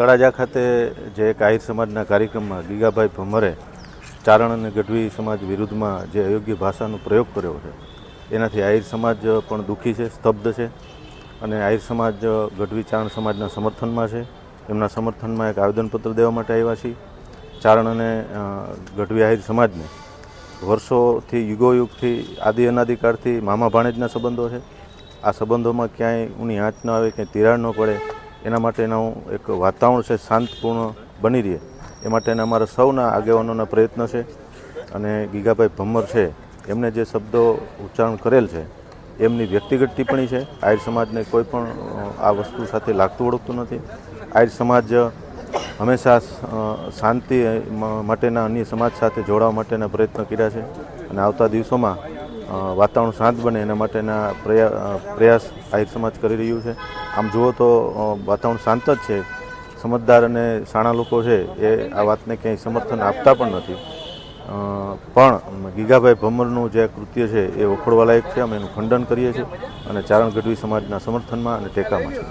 તળાજા ખાતે જે એક આહિર સમાજના કાર્યક્રમમાં ગીગાભાઈ ભમરે ચારણ અને ગઢવી સમાજ વિરુદ્ધમાં જે અયોગ્ય ભાષાનો પ્રયોગ કર્યો છે, એનાથી આહિર સમાજ પણ દુઃખી છે, સ્તબ્ધ છે અને આહિર સમાજ ગઢવી ચારણ સમાજના સમર્થનમાં છે. એમના સમર્થનમાં એક આવેદનપત્ર દેવા માટે આવ્યા છીએ. ચારણ અને ગઢવી આહિર સમાજને વર્ષોથી, યુગોયુગથી, આદિ અનાદિકાળથી મામા ભાણેજના સંબંધો છે. આ સંબંધોમાં ક્યાંય ઊની આંચ ન આવે, ક્યાંય તિરાડ ન પડે. એના માટેનું એક વાતાવરણ છે, શાંતપૂર્ણ બની રહે. એ માટેના અમારા સૌના આગેવાનોના પ્રયત્ન છે અને ગીગાભાઈ ભમ્મર છે, એમને જે શબ્દો ઉચ્ચારણ કરેલ છે, એમની વ્યક્તિગત ટિપ્પણી છે. આર્ય સમાજને કોઈ પણ આ વસ્તુ સાથે લાગતું ઓળખતું નથી. આર્ય સમાજ હંમેશા શાંતિ માટેના અન્ય સમાજ સાથે જોડાવા માટેના પ્રયત્ન કર્યા છે અને આવતા દિવસોમાં વાતાવરણ શાંત બને એના માટેના પ્રયા પ્રયાસ આહિર સમાજ કરી રહ્યું છે. આમ જુઓ તો વાતાવરણ શાંત જ છે. સમજદાર અને શાણા લોકો છે એ આ વાતને ક્યાંય સમર્થન આપતા પણ નથી. પણ ગીગાભાઈ ભમરનું જે કૃત્ય છે એ વખોડવાલાયક છે. અમે એનું ખંડન કરીએ છીએ અને ચારણ ગઢવી સમાજના સમર્થનમાં અને ટેકામાં છે